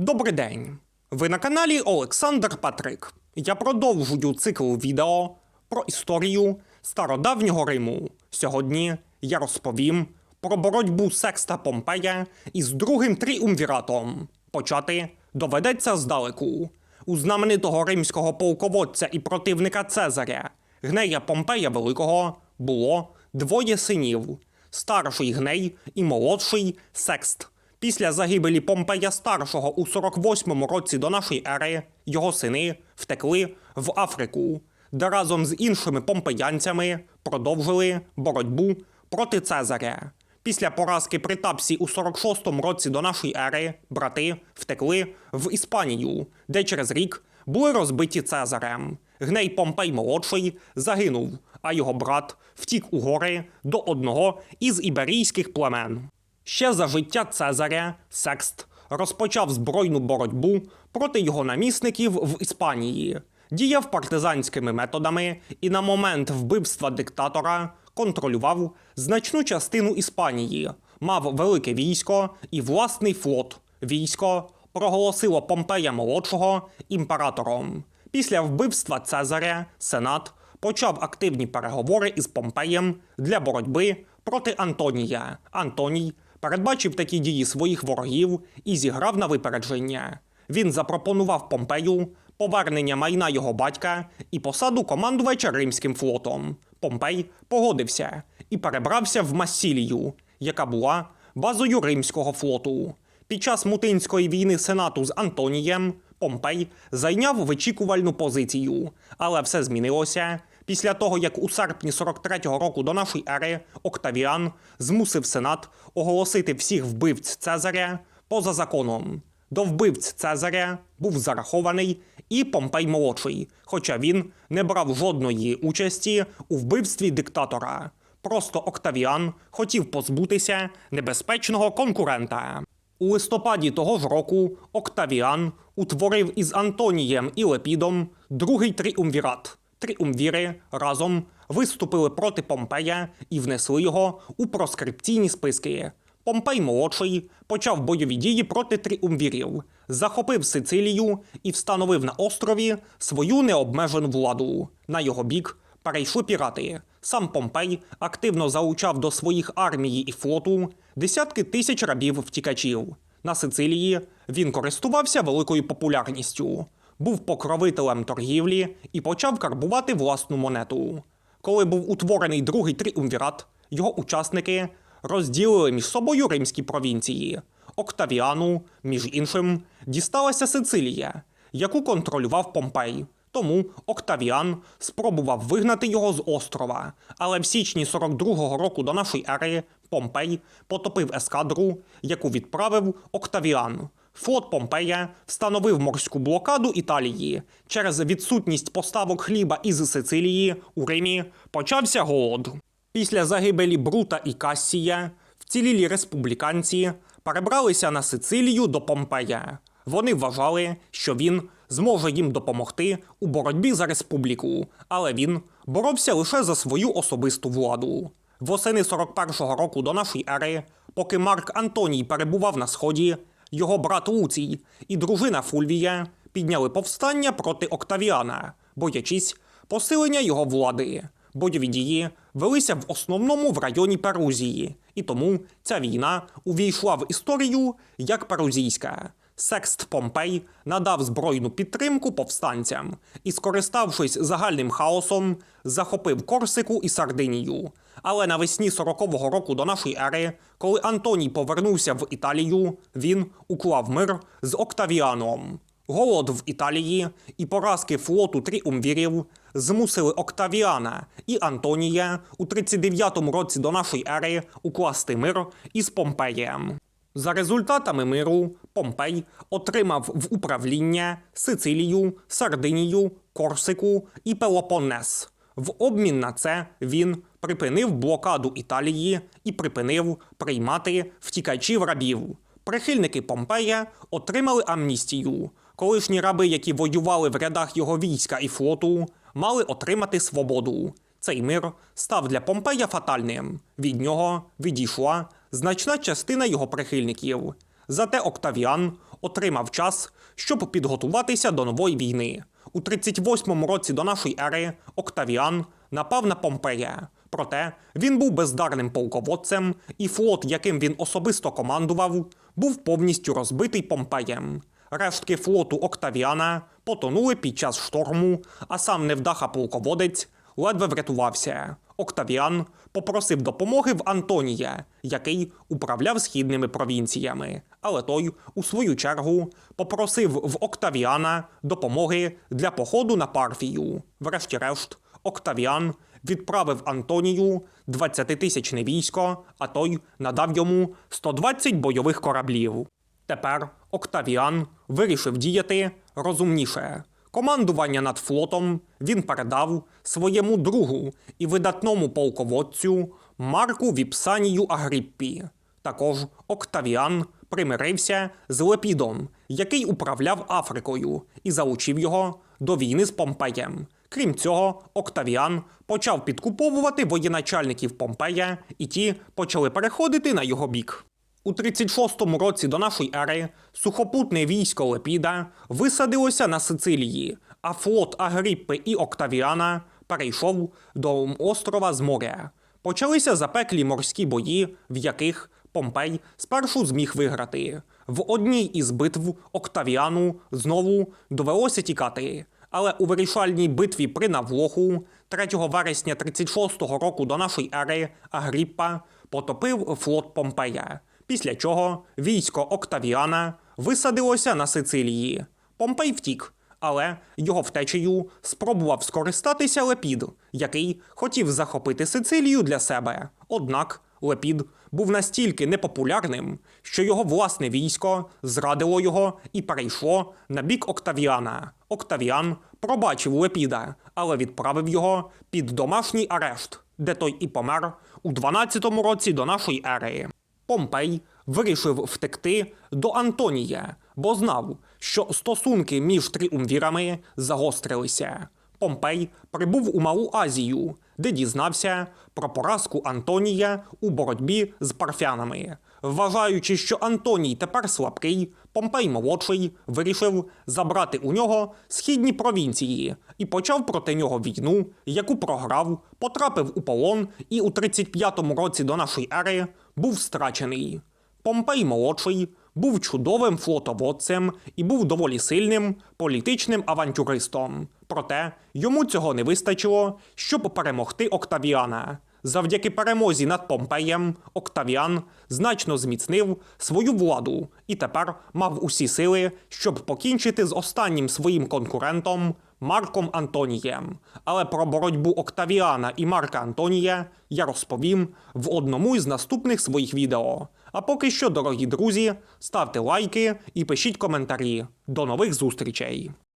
Добрий день! Ви на каналі Олександр Патрик. Я продовжую цикл відео про історію стародавнього Риму. Сьогодні я розповім про боротьбу Секста Помпея із другим тріумвіратом. Почати доведеться здалеку. У знаменитого римського полководця і противника Цезаря Гнея Помпея Великого було двоє синів: старший Гней і молодший Секст. Після загибелі Помпея Старшого у 48-му році до нашої ери його сини втекли в Африку, де разом з іншими помпеянцями продовжили боротьбу проти Цезаря. Після поразки при Тапсі у 46-му році до нашої ери брати втекли в Іспанію, де через рік були розбиті Цезарем. Гней Помпей молодший загинув, а його брат втік у гори до одного із іберійських племен. Ще за життя Цезаря Секст розпочав збройну боротьбу проти його намісників в Іспанії, діяв партизанськими методами і на момент вбивства диктатора контролював значну частину Іспанії, мав велике військо і власний флот. Військо проголосило Помпея молодшого імператором. Після вбивства Цезаря Сенат почав активні переговори із Помпеєм для боротьби проти Антонія. Антоній передбачив такі дії своїх ворогів і зіграв на випередження. Він запропонував Помпею повернення майна його батька і посаду командувача Римським флотом. Помпей погодився і перебрався в Массілію, яка була базою Римського флоту. Під час мутинської війни Сенату з Антонієм Помпей зайняв вичікувальну позицію, але все змінилося після того, як у серпні 43-го року до нашої ери Октавіан змусив Сенат оголосити всіх вбивць Цезаря поза законом. До вбивць Цезаря був зарахований і Помпей молодший, хоча він не брав жодної участі у вбивстві диктатора. Просто Октавіан хотів позбутися небезпечного конкурента. У листопаді того ж року Октавіан утворив із Антонієм і Лепідом другий тріумвірат. Тріумвіри разом виступили проти Помпея і внесли його у проскрипційні списки. Помпей молодший почав бойові дії проти тріумвірів, захопив Сицилію і встановив на острові свою необмежену владу. На його бік перейшли пірати. Сам Помпей активно залучав до своїх армії і флоту десятки тисяч рабів-втікачів. На Сицилії він користувався великою популярністю, був покровителем торгівлі і почав карбувати власну монету. Коли був утворений другий тріумвірат, його учасники розділили між собою римські провінції. Октавіану, між іншим, дісталася Сицилія, яку контролював Помпей. Тому Октавіан спробував вигнати його з острова, але в січні 42-го року до нашої ери Помпей потопив ескадру, яку відправив Октавіан. Флот Помпея встановив морську блокаду Італії. Через відсутність поставок хліба із Сицилії у Римі почався голод. Після загибелі Брута і Кассія вцілілі республіканці перебралися на Сицилію до Помпея. Вони вважали, що він зможе їм допомогти у боротьбі за республіку, але він боровся лише за свою особисту владу. Восени 41-го року до нашої ери, поки Марк Антоній перебував на сході, його брат Луцій і дружина Фульвія підняли повстання проти Октавіана, боячись посилення його влади. Бойові дії велися в основному в районі Перузії, і тому ця війна увійшла в історію як Перузійська. Секст Помпей надав збройну підтримку повстанцям і, скориставшись загальним хаосом, захопив Корсику і Сардинію. Але навесні 40-го року до нашої ери, коли Антоній повернувся в Італію, він уклав мир з Октавіаном. Голод в Італії і поразки флоту тріумвірів змусили Октавіана і Антонія у 39-му році до нашої ери укласти мир із Помпеєм. За результатами миру Помпей отримав в управління Сицилію, Сардинію, Корсику і Пелопоннес. В обмін на це він припинив блокаду Італії і припинив приймати втікачів рабів. Прихильники Помпея отримали амністію. Колишні раби, які воювали в рядах його війська і флоту, мали отримати свободу. Цей мир став для Помпея фатальним. Від нього відійшла значна частина його прихильників. Зате Октавіан отримав час, щоб підготуватися до нової війни. У 38-му році до нашої ери Октавіан напав на Помпея. Проте він був бездарним полководцем, і флот, яким він особисто командував, був повністю розбитий Помпеєм. Рештки флоту Октавіана потонули під час шторму, а сам невдаха полководець ледве врятувався. Октавіан попросив допомоги в Антонія, який управляв східними провінціями. Але той, у свою чергу, попросив в Октавіана допомоги для походу на Парфію. Врешті-решт, Октавіан відправив Антонію 20-тисячне військо, а той надав йому 120 бойових кораблів. Тепер Октавіан вирішив діяти розумніше. Командування над флотом він передав своєму другу і видатному полководцю Марку Віпсанію Агріппі. Також Октавіан примирився з Лепідом, який управляв Африкою, і залучив його до війни з Помпеєм. Крім цього, Октавіан почав підкуповувати воєначальників Помпея, і ті почали переходити на його бік. У 36-му році до нашої ери сухопутне військо Лепіда висадилося на Сицилії, а флот Агріппи і Октавіана перейшов до острова з моря. Почалися запеклі морські бої, в яких Помпей спершу зміг виграти. В одній із битв Октавіану знову довелося тікати. Але у вирішальній битві при Навлоху 3 вересня 36-го року до нашої ери Агріппа потопив флот Помпея. Після чого військо Октавіана висадилося на Сицилії. Помпей втік, але його втечею спробував скористатися Лепід, який хотів захопити Сицилію для себе. Однак Лепід був настільки непопулярним, що його власне військо зрадило його і перейшло на бік Октавіана. Октавіан пробачив Лепіда, але відправив його під домашній арешт, де той і помер у 12-му році до нашої ери. Помпей вирішив втекти до Антонія, бо знав, що стосунки між тріумвірами загострилися. Помпей прибув у Малу Азію, де дізнався про поразку Антонія у боротьбі з парфянами. Вважаючи, що Антоній тепер слабкий, Помпей молодший вирішив забрати у нього східні провінції і почав проти нього війну, яку програв, потрапив у полон і у 35-му році до нашої ери був страчений. Помпей молодший був чудовим флотоводцем і був доволі сильним політичним авантюристом. Проте йому цього не вистачило, щоб перемогти Октавіана. Завдяки перемозі над Помпеєм Октавіан значно зміцнив свою владу і тепер мав усі сили, щоб покінчити з останнім своїм конкурентом Марком Антонієм. Але про боротьбу Октавіана і Марка Антонія я розповім в одному із наступних своїх відео. А поки що, дорогі друзі, ставте лайки і пишіть коментарі. До нових зустрічей!